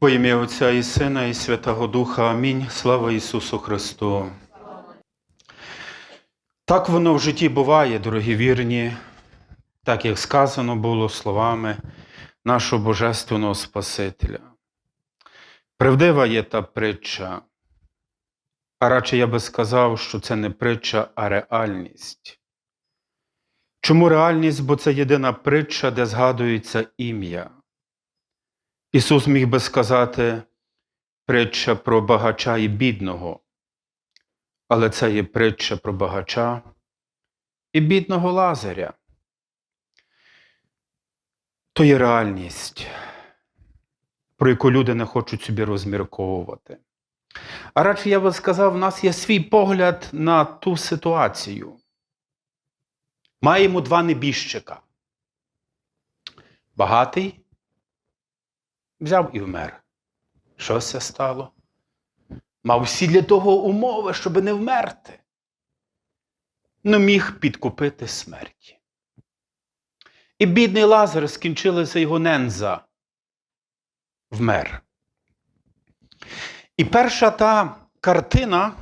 Во ім'я Отця і Сина, і Святого Духа. Амінь. Слава Ісусу Христу. Так воно в житті буває, дорогі вірні, так як сказано було словами нашого Божественного Спасителя. Правдива є та притча, а радше я би сказав, що це не притча, а реальність. Чому реальність? Бо це єдина притча, де згадується ім'я. Ісус міг би сказати притча про багача і бідного, але це є притча про багача і бідного Лазаря. То є реальність, про яку люди не хочуть собі розмірковувати. А радше я би сказав, в нас є свій погляд на ту ситуацію. Маємо два небіжчика. Багатий взяв і вмер. Що це стало? Мав всі для того умови, щоб не вмерти. Но міг підкупити смерті. І бідний Лазар скінчилася його ненза. Вмер. І перша та картина,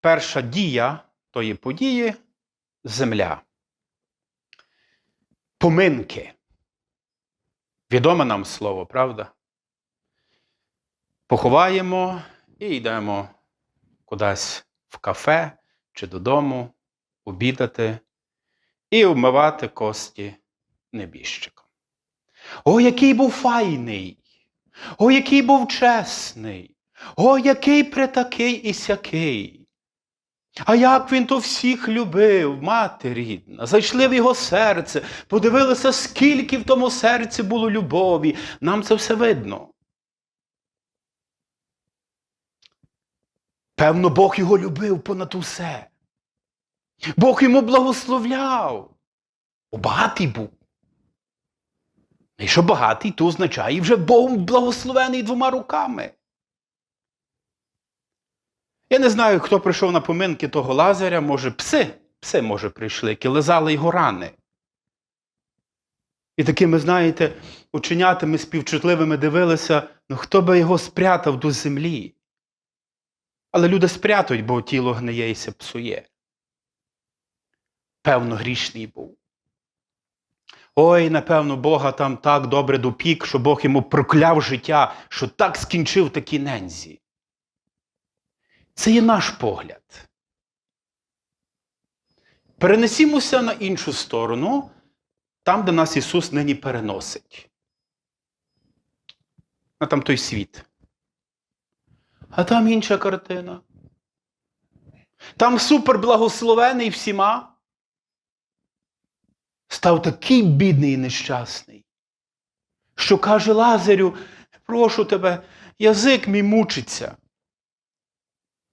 перша дія тої події земля. Поминки. Відоме нам слово, правда? Поховаємо і йдемо кудись в кафе чи додому обідати і вмивати кості небіжчикам. О, який був файний! О, який був чесний! О, який притакий і сякий! А як він то всіх любив, мати рідна, зайшли в його серце, подивилися, скільки в тому серці було любові. Нам це все видно. Певно, Бог його любив понад усе. Бог йому благословляв. Багатий був. І що багатий, то означає вже Богом благословений двома руками. Я не знаю, хто прийшов на поминки того Лазаря, може, пси, пси, може, прийшли, які лизали його рани. І такими, знаєте, ученятами співчутливими дивилися, ну хто би його спрятав до землі. Але люди спрятують, бо тіло гниє і псує. Певно, грішний був. Ой, напевно, Бога там так добре допік, що Бог йому прокляв життя, що так скінчив такі нензі. Це є наш погляд. Перенесімося на іншу сторону, там, де нас Ісус нині переносить. На там той світ. А там інша картина. Там суперблагословений всіма. Став такий бідний і нещасний, що каже Лазарю, прошу тебе, язик мій мучиться.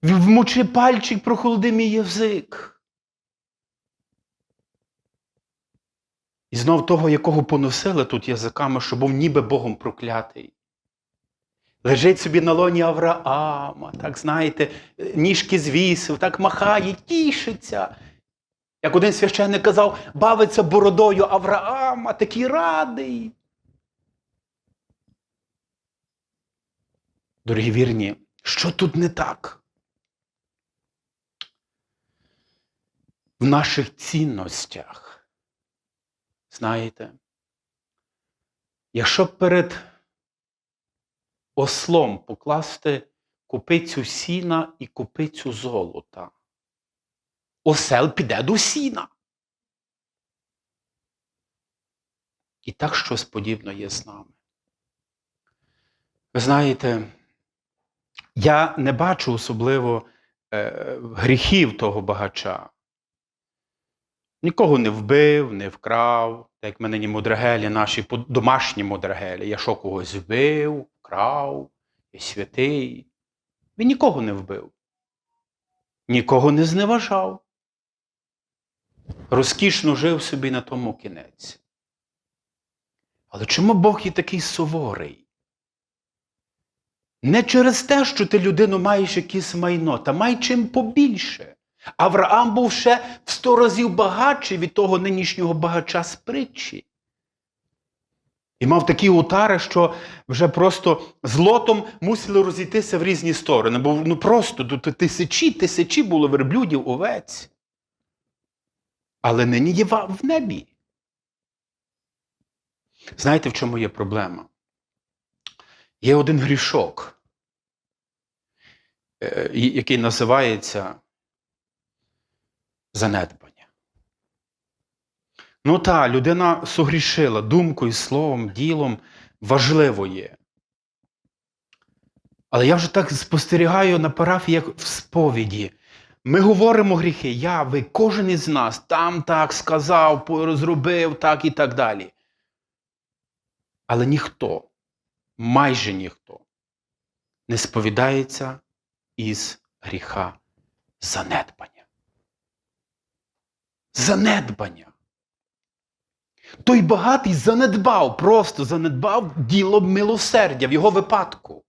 Вмочи пальчик, прохолоди мій язик. І знов того, якого поносили тут язиками, що був ніби Богом проклятий. Лежить собі на лоні Авраама, так знаєте, ніжки звісив, так махає, тішиться. Як один священник казав, бавиться бородою Авраама, такий радий. Дорогі вірні, що тут не так? В наших цінностях. Знаєте, якщо перед ослом покласти купицю сіна і купицю золота, осел піде до сіна. І так щось подібне є з нами. Ви знаєте, я не бачу особливо е, гріхів того багача. Нікого не вбив, не вкрав, так як ми нині мудрагелі, наші домашні мудрагелі. Я що когось вбив, вкрав, я святий. Він нікого не вбив, нікого не зневажав. Розкішно жив собі на тому кінець. Але чому Бог є такий суворий? Не через те, що ти людину маєш якесь майно, та май чим побільше. Авраам був ще в сто разів багатший від того нинішнього багача з притчі. І мав такі утари, що вже просто з лотом мусили розійтися в різні сторони. Бо ну просто тисячі, тисячі було верблюдів, овець. Але нині є в небі. Знаєте, в чому є проблема? Є один грішок, е, який називається занедбання. Ну та, людина согрішила думкою, словом, ділом важливо є. Але я вже так спостерігаю на парафії, як в сповіді. Ми говоримо гріхи, я, ви, кожен із нас там так сказав, зробив так і так далі. Але ніхто, майже ніхто, не сповідається із гріха занедбання. Занедбання. Той багатий занедбав, просто занедбав діло милосердя в його випадку.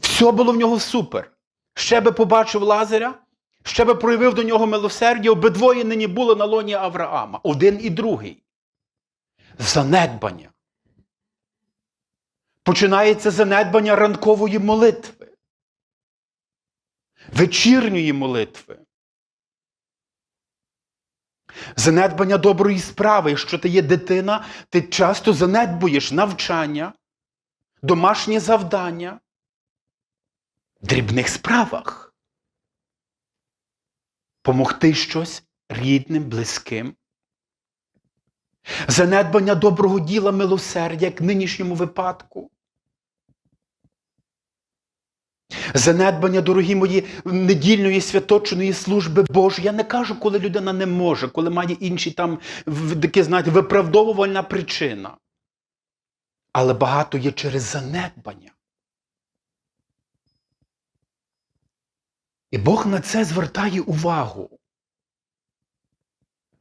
Все було в нього супер. Ще би побачив Лазаря, ще би проявив до нього милосердя, обидвоє нині були на лоні Авраама, один і другий. Занедбання. Починається занедбання ранкової молитви, вечірньої молитви. Занедбання доброї справи. Якщо ти є дитина, ти часто занедбуєш навчання, домашнє завдання в дрібних справах. Помогти щось рідним, близьким. Занедбання доброго діла милосердя, як в нинішньому випадку. Занедбання, дорогі мої, недільної святочної служби Божої. Я не кажу, коли людина не може, коли має інші там такі, знаєте, виправдовувальна причина. Але багато є через занедбання. І Бог на це звертає увагу.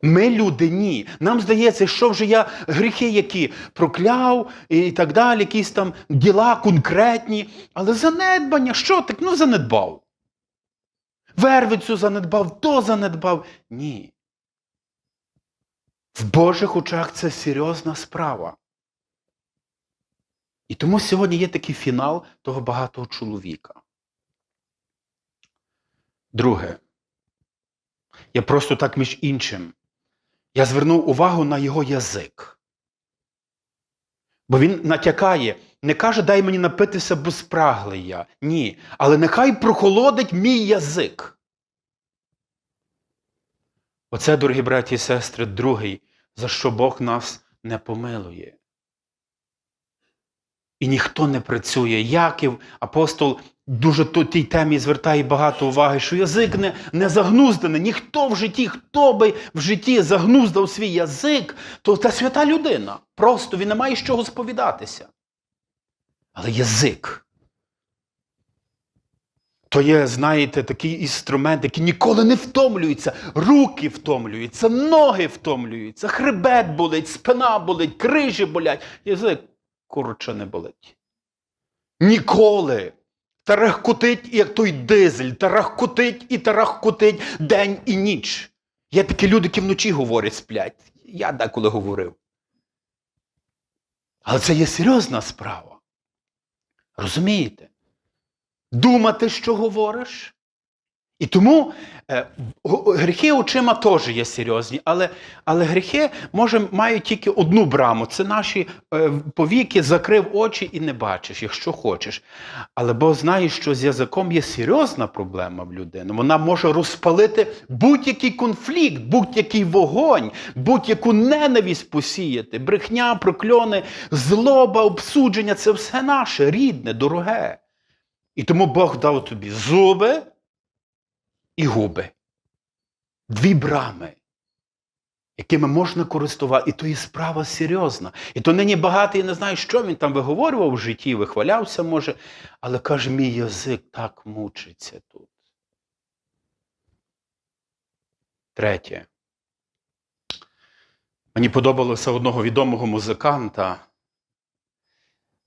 Ми люди ні. Нам здається, що вже я гріхи, які прокляв і так далі, якісь там діла конкретні. Але занедбання, що так? Ну, занедбав. Вервицю занедбав, то занедбав. Ні. В Божих очах це серйозна справа. І тому сьогодні є такий фінал того багатого чоловіка. Друге. Я просто так між іншим. Я звернув увагу на його язик. Бо він натякає, не каже, дай мені напитися, бо спраглий я. Ні. Але нехай прохолодить мій язик. Оце, дорогі браті і сестри, другий, за що Бог нас не помилує. І ніхто не працює. Яків, апостол, дуже тій темі звертає багато уваги, що язик не, не загнуздений. Ніхто в житті, хто би в житті загнуздав свій язик, то та свята людина. Просто він не має з чого сповідатися. Але язик. То є, знаєте, такий інструмент, який ніколи не втомлюється. Руки втомлюються, ноги втомлюються, хребет болить, спина болить, крижі болять. Язик коротше не болить. Ніколи. Тарахкотить, як той дизель, тарахкотить і тарахкотить день і ніч. Є такі люди, які вночі говорять, сплять. Я деколи говорив. Але це є серйозна справа. Розумієте? Думати, що говориш. І тому е, гріхи очима теж є серйозні, але, але гріхи може, мають тільки одну браму. Це наші е, повіки, закрив очі і не бачиш, якщо хочеш. Але Бог знає, що з язиком є серйозна проблема в людини. Вона може розпалити будь-який конфлікт, будь-який вогонь, будь-яку ненависть посіяти, брехня, прокльони, злоба, обсудження це все наше, рідне, дороге. І тому Бог дав тобі зуби і губи. Дві брами, якими можна користувати. І то є справа серйозна. І то нині багатий, я не знаю, що він там виговорював в житті, вихвалявся, може, але каже, мій язик так мучиться тут. Третє. Мені подобалося одного відомого музиканта.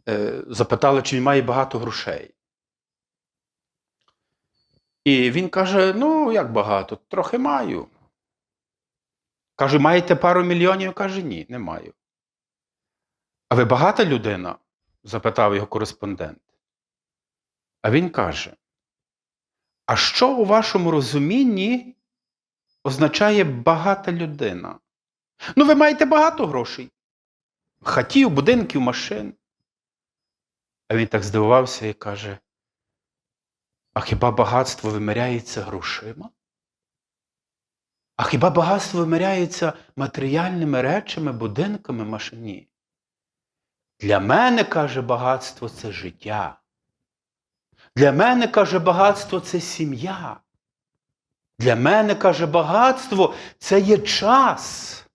Е, Запитали, чи він має багато грошей. І він каже: ну, як багато? Трохи маю. Каже, маєте пару мільйонів? Каже, ні, не маю. А ви багата людина? запитав його кореспондент. А він каже: А що у вашому розумінні означає багата людина? Ну, ви маєте багато грошей. Хатів, будинків, машин. А він так здивувався і каже: А хіба багатство виміряється грошима? А хіба багатство виміряється матеріальними речами, будинками, машині? Для мене, каже, багатство це життя. Для мене, каже, багатство це сім'я. Для мене, каже, багатство це є час.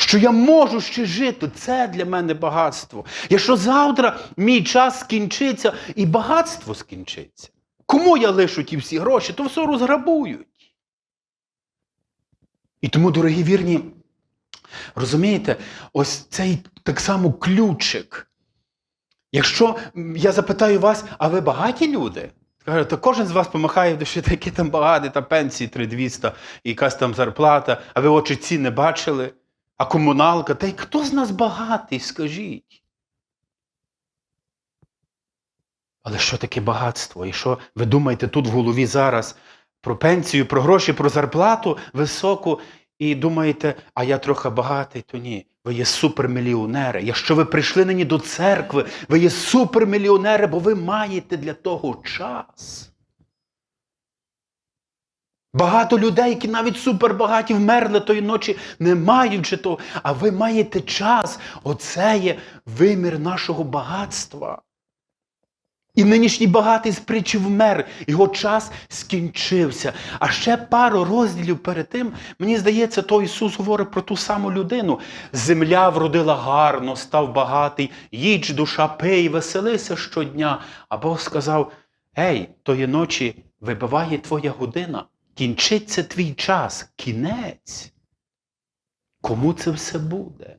Що я можу ще жити, це для мене багатство. Якщо завтра мій час скінчиться і багатство скінчиться, кому я лишу ті всі гроші, то все розграбують. І тому, дорогі вірні, розумієте, ось цей так само ключик. Якщо я запитаю вас, а ви багаті люди? Кажуть, то кожен з вас помахає в такі там багаті, та пенсії 3200, і якась там зарплата, а ви очі ці не бачили, а комуналка. Та й хто з нас багатий, скажіть? Але що таке багатство? І що ви думаєте тут в голові зараз про пенсію, про гроші, про зарплату високу, і думаєте, а я трохи багатий, то ні. Ви є супермільйонери. Якщо ви прийшли нині до церкви, ви є супермільйонери, бо ви маєте для того час. Багато людей, які навіть супербагаті вмерли тої ночі, не маючи того, а ви маєте час. Оце є вимір нашого багатства. І нинішній багатий з притчі вмер, його час скінчився. А ще пару розділів перед тим, мені здається, то Ісус говорить про ту саму людину. Земля вродила гарно, став багатий, їдь, душа, пий, веселися щодня. А Бог сказав: Ей, тої ночі вибиває твоя година, кінчиться твій час, кінець. Кому це все буде?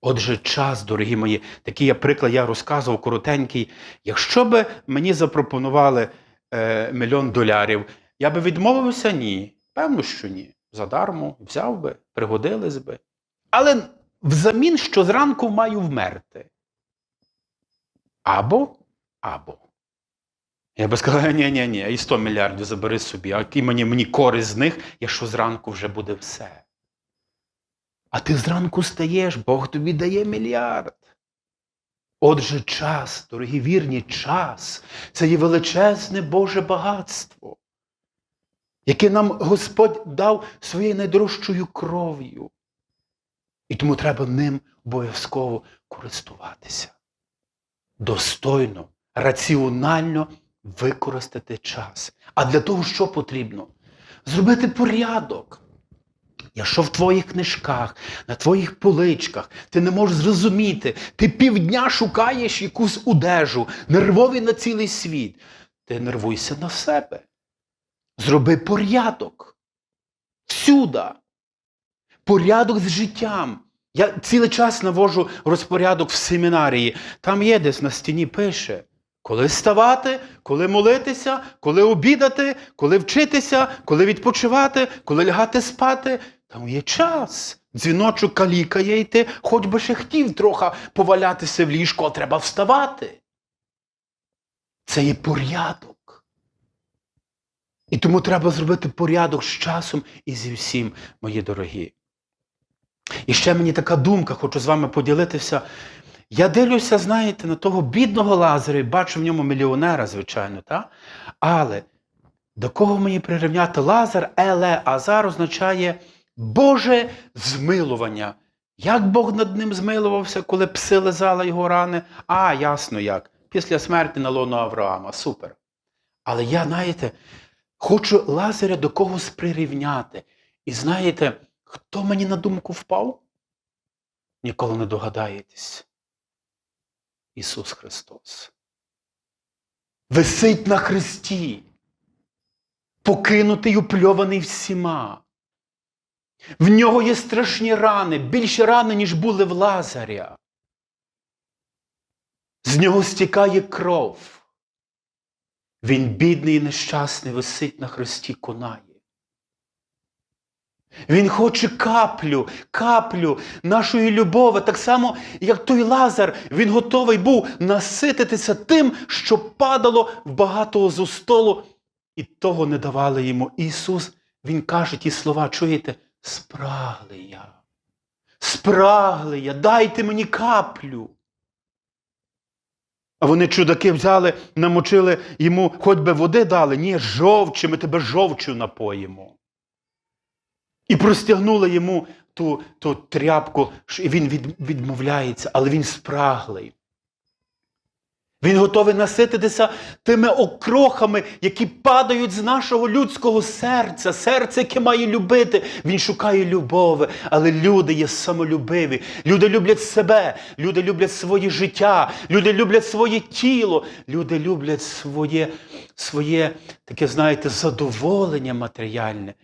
Отже, час, дорогі мої, такий я приклад я розказував коротенький. Якщо би мені запропонували е, мільйон долярів, я би відмовився? Ні. Певно, що ні. Задармо взяв би, пригодились би. Але взамін, що зранку маю вмерти. Або, або. Я би сказав, ні, ні, ні, і 100 мільярдів забери собі, а які мені, мені користь з них, якщо зранку вже буде все. А ти зранку стаєш, Бог тобі дає мільярд. Отже, час, дорогі вірні, час це є величезне Боже багатство, яке нам Господь дав своєю найдорожчою кров'ю. І тому треба ним обов'язково користуватися. Достойно, раціонально використати час. А для того, що потрібно? Зробити порядок. Якщо в твоїх книжках, на твоїх поличках ти не можеш зрозуміти, ти півдня шукаєш якусь одежу, нервовий на цілий світ, ти нервуйся на себе. Зроби порядок. Всюди. Порядок з життям. Я цілий час навожу розпорядок в семінарії. Там є десь на стіні пише. Коли вставати, коли молитися, коли обідати, коли вчитися, коли відпочивати, коли лягати спати. Там є час. Дзвіночок калікає, і ти хоч би ще хотів трохи повалятися в ліжку, а треба вставати. Це є порядок. І тому треба зробити порядок з часом і зі всім, мої дорогі. І ще мені така думка, хочу з вами поділитися. Я дивлюся, знаєте, на того бідного Лазаря і бачу в ньому мільйонера, звичайно, та? але до кого мені прирівняти Лазар, еле Азар означає Боже змилування. Як Бог над ним змилувався, коли пси лизали його рани? А, ясно як. Після смерті на лоно Авраама. Супер. Але я, знаєте, хочу Лазаря до когось прирівняти. І знаєте, хто мені на думку впав? Ніколи не догадаєтесь. Ісус Христос. Висить на хресті, покинутий, упльований всіма. В нього є страшні рани, більше рани, ніж були в Лазаря. З нього стікає кров. Він, бідний і нещасний, висить на хресті конає. Він хоче каплю, каплю нашої любові, так само, як той Лазар, він готовий був насититися тим, що падало в багатого зо столу, і того не давали йому. Ісус, Він каже ті слова, чуєте, спрагли я, спрагли я, дайте мені каплю. А вони чудаки взяли, намочили йому, хоч би води дали, ні, жовчі, ми тебе жовчю напоїмо. І простягнули йому ту, ту тряпку, і він від, відмовляється, але він спраглий. Він готовий насититися тими окрохами, які падають з нашого людського серця, серце, яке має любити. Він шукає любови, але люди є самолюбиві. Люди люблять себе, люди люблять своє життя, люди люблять своє тіло, люди люблять своє, своє таке, знаєте, задоволення матеріальне.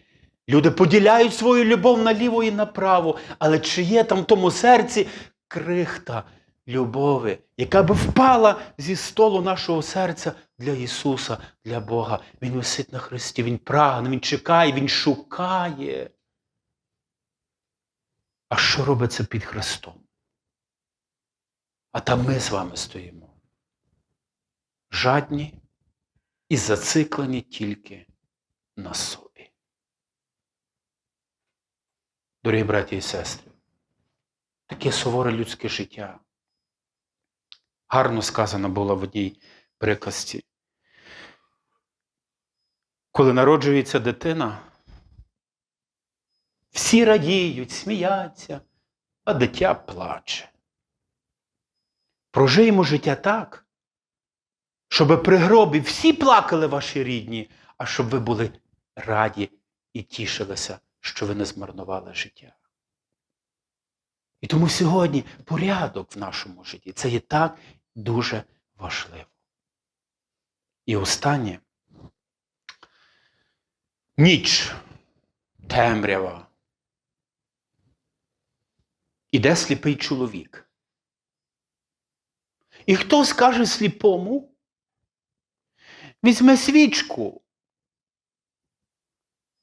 Люди поділяють свою любов наліво і направо, але чи є там в тому серці крихта любові, яка би впала зі столу нашого серця для Ісуса, для Бога. Він висить на Христі, Він прагне, Він чекає, Він шукає. А що робиться під Христом? А там ми з вами стоїмо. Жадні і зациклені тільки на собі. Дорогі браті і сестри, таке суворе людське життя. Гарно сказано було в одній приказці. Коли народжується дитина, всі радіють, сміються, а дитя плаче. Прожиємо життя так, щоб при гробі всі плакали ваші рідні, а щоб ви були раді і тішилися, що ви не змарнували життя. І тому сьогодні порядок в нашому житті це є так дуже важливо. І останнє ніч, темрява. Іде сліпий чоловік. І хто скаже сліпому? Візьме свічку.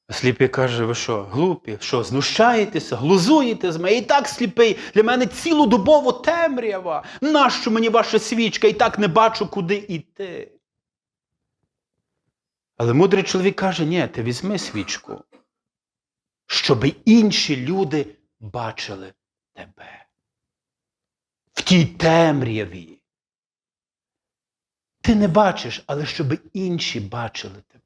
Сліпий каже, ви що, глупі? Що, знущаєтеся, глузуєте з мене? І так сліпий, для мене цілодобово темрява. Нащо мені ваша свічка? І так не бачу, куди йти. Але мудрий чоловік каже, ні, ти візьми свічку, щоб інші люди бачили тебе. В тій темряві. Ти не бачиш, але щоб інші бачили тебе.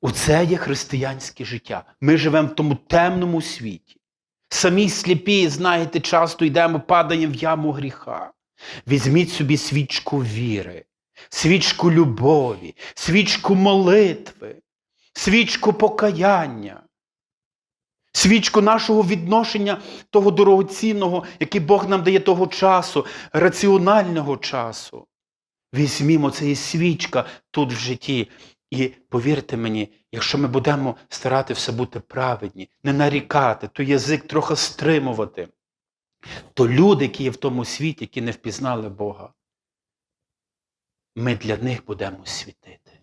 Оце є християнське життя. Ми живемо в тому темному світі. Самі сліпі, знаєте, часто йдемо, падаємо в яму гріха. Візьміть собі свічку віри, свічку любові, свічку молитви, свічку покаяння, свічку нашого відношення того дорогоцінного, який Бог нам дає того часу, раціонального часу. Візьмімо, це є свічка тут в житті. І повірте мені, якщо ми будемо старатися бути праведні, не нарікати, то язик трохи стримувати, то люди, які є в тому світі, які не впізнали Бога, ми для них будемо світити.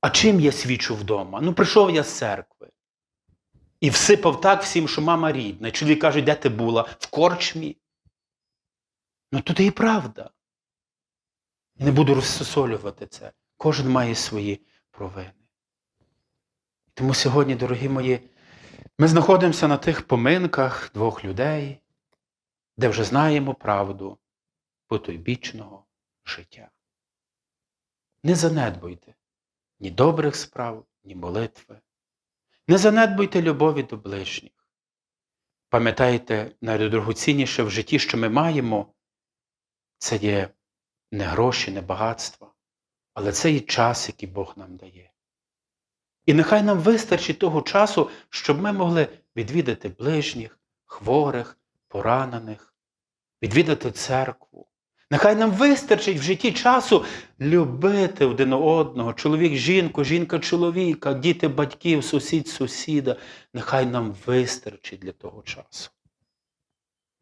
А чим я свічу вдома? Ну, прийшов я з церкви і всипав так всім, що мама рідна. Чоловік каже, де ти була? В корчмі. Ну, туди і правда. Не буду розсосолювати це. Кожен має свої провини. Тому сьогодні, дорогі мої, ми знаходимося на тих поминках двох людей, де вже знаємо правду потойбічного життя. Не занедбуйте ні добрих справ, ні молитви. Не занедбуйте любові до ближніх. Пам'ятайте, найдорогоцінніше в житті, що ми маємо, це є не гроші, не багатства, але це і час, який Бог нам дає. І нехай нам вистачить того часу, щоб ми могли відвідати ближніх, хворих, поранених, відвідати церкву. Нехай нам вистачить в житті часу любити один одного, чоловік жінку, жінка чоловіка, діти батьків, сусід сусіда. Нехай нам вистачить для того часу.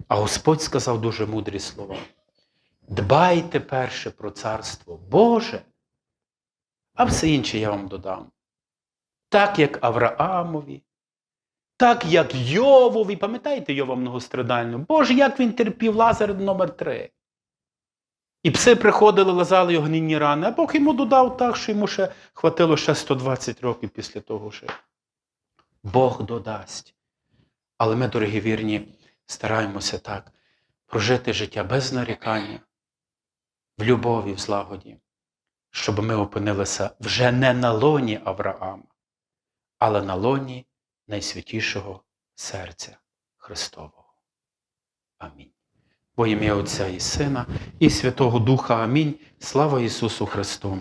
А Господь сказав дуже мудрі слова. Дбайте перше про царство Боже, а все інше я вам додам. так як Авраамові, так як Йовові. Пам'ятаєте Йова многострадальну? Боже, як він терпів Лазар номер 3 І пси приходили, лазали його гнінні рани, а Бог йому додав так, що йому ще хватило ще 120 років після того жити. Бог додасть. Але ми, дорогі вірні, стараємося так прожити життя без нарікання, в любові, в злагоді, щоб ми опинилися вже не на лоні Авраама, але на лоні найсвятішого серця Христового. Амінь. Во ім'я Отця і Сина, і Святого Духа. Амінь. Слава Ісусу Христу!